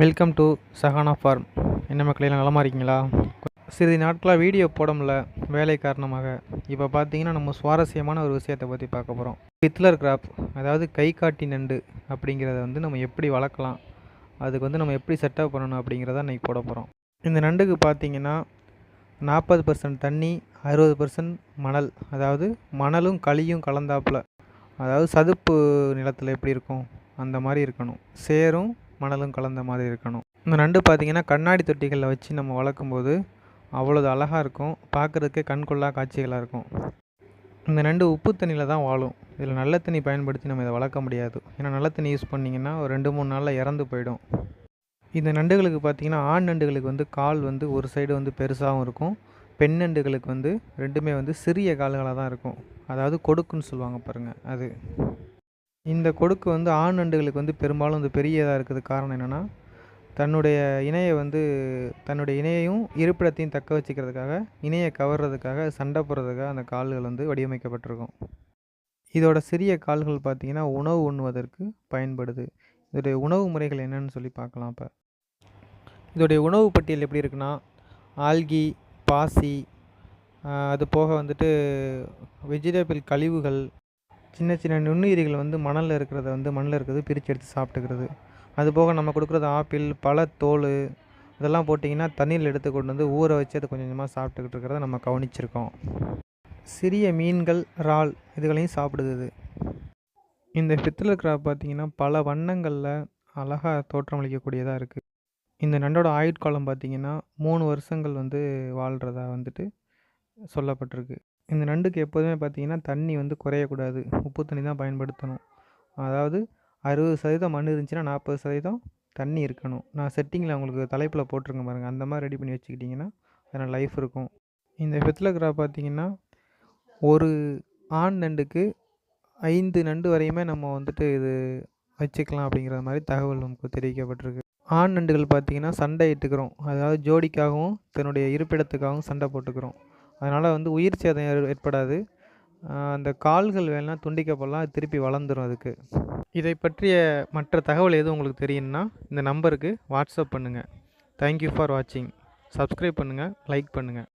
Welcome to Sahana form என்ன மக்களே நலமாக இருக்கீங்களா சிறிது நாட்களாக வீடியோ போட முடில வேலை காரணமாக. இப்போ பார்த்தீங்கன்னா நம்ம சுவாரஸ்யமான ஒரு விஷயத்தை பற்றி பார்க்க போகிறோம் பித்லர் கிராப் அதாவது கை காட்டி நண்டு அப்படிங்கிறத வந்து நம்ம எப்படி வளர்க்கலாம்? அதுக்கு வந்து நம்ம எப்படி செட்டப் பண்ணணும் அப்படிங்கிறத இன்றைக்கி போட போகிறோம் இந்த நண்டுக்கு பார்த்தீங்கன்னா நாற்பது பர்சன்ட் தண்ணி அறுபது பர்சன்ட் மணல். அதாவது மணலும் களியும் கலந்தாப்புல. அதாவது சதுப்பு நிலத்தில் எப்படி இருக்கும்? அந்த மாதிரி இருக்கணும். சேரும் மணலும் கலந்த மாதிரி இருக்கணும். இந்த நண்டு பார்த்திங்கன்னா கண்ணாடி தொட்டிகளில் வச்சு நம்ம வளர்க்கும்போது அவ்வளோது அழகாக இருக்கும். பார்க்குறதுக்கே கண்கொள்ளா காட்சிகளாக இருக்கும். இந்த நண்டு உப்பு தண்ணியில் தான் வாழும். இதில் நல்ல தண்ணி பயன்படுத்தி நம்ம இதை வளர்க்க முடியாது. ஏன்னா நல்ல தண்ணி யூஸ் பண்ணிங்கன்னா ஒரு ரெண்டு மூணு நாளில் இறந்து போயிடும். இந்த நண்டுகளுக்கு பார்த்தீங்கன்னா ஆண் நண்டுகளுக்கு வந்து கால் வந்து ஒரு சைடு வந்து பெருசாகவும் இருக்கும். பெண் நண்டுகளுக்கு வந்து ரெண்டுமே வந்து சிறிய கால்களாக தான் இருக்கும். அதாவது கொடுக்குன்னு சொல்லுவாங்க பாருங்கள் அது. இந்த கொடுக்கு வந்து ஆண் நண்டுகளுக்கு வந்து பெரும்பாலும் வந்து பெரியதாக இருக்கிறதுக்கு காரணம் என்னென்னா தன்னுடைய இணையை வந்து தன்னுடைய இணையையும் இருப்பிடத்தையும் தக்க வச்சுக்கிறதுக்காக இணையை கவர்றதுக்காக சண்டை போடுறதுக்காக அந்த கால்கள் வந்து வடிவமைக்கப்பட்டிருக்கும். இதோட சிறிய கால்கள் பார்த்திங்கன்னா உணவு உண்ணுவதற்கு பயன்படுது. இதோடைய உணவு முறைகள் என்னன்னு சொல்லி பார்க்கலாம் இப்போ இதோடைய உணவு பட்டியல் எப்படி இருக்குன்னா ஆல்கி பாசி அது போக வந்துட்டு வெஜிடபிள் கழிவுகள் சின்ன சின்ன நுண்ணுயிரிகள் வந்து மணலில் இருக்கிறத வந்து மண்ணில் இருக்கிறது பிரித்து எடுத்து சாப்பிட்டுக்கிறது. அது போக நம்ம கொடுக்குறது ஆப்பிள் பழத்தோல் இதெல்லாம் போட்டிங்கன்னா தண்ணியில் எடுத்து கொண்டு வந்து ஊற வச்சு அதை கொஞ்சம் கொஞ்சமாக சாப்பிட்டுக்கிட்டு இருக்கிறத நம்ம கவனிச்சிருக்கோம். சிறிய மீன்கள் இறால் இதுகளையும் சாப்பிடுது இது. இந்த ஃபித்தில் கிராப் பார்த்திங்கன்னா பல வண்ணங்களில் அழகாக தோற்றமளிக்கக்கூடியதாக இருக்குது இந்த நண்டோட ஆயுட்காலம் பார்த்திங்கன்னா மூணு வருஷங்கள் வந்து வாழ்கிறதா வந்துட்டு சொல்லப்பட்டிருக்கு. இந்த நண்டுக்கு எப்போதுமே பார்த்திங்கன்னா தண்ணி வந்து குறையக்கூடாது. உப்பு தண்ணி தான் பயன்படுத்தணும். அதாவது அறுபது சதவீதம் மண் இருந்துச்சுன்னா நாற்பது சதவீதம் தண்ணி இருக்கணும். நான் செட்டிங்கில் உங்களுக்கு தலைப்பில் போட்டிருக்கேன் பாருங்கள் அந்த மாதிரி ரெடி பண்ணி வச்சுக்கிட்டிங்கன்னா அதில் லைஃப் இருக்கும். இந்த ஃபெத்லக்ரா கிராப் பார்த்திங்கன்னா ஒரு ஆண் நண்டுக்கு ஐந்து நண்டு வரையுமே நம்ம வந்துட்டு இது வச்சுக்கலாம் அப்படிங்கிற மாதிரி தகவல் நமக்கு தெரிவிக்கப்பட்டிருக்கு. ஆண் நண்டுகள் பார்த்திங்கன்னா சண்டை இட்டுக்கிறோம் அதாவது ஜோடிக்காகவும் தன்னுடைய இருப்பிடத்துக்காகவும் சண்டை போட்டுக்கிறோம். அதனால் வந்து உயிர் சேதம் ஏற்படாது. அந்த கால்கள் வேணால் துண்டிக்கப்படலாம் திருப்பி வளர்ந்துடும் அதுக்கு. இதை பற்றிய மற்ற தகவல் எதுவும் உங்களுக்கு தெரியும்னா இந்த நம்பருக்கு வாட்ஸ்அப் பண்ணுங்கள் தேங்க்யூ ஃபார் வாட்சிங் சப்ஸ்கிரைப் பண்ணுங்கள் லைக் பண்ணுங்கள்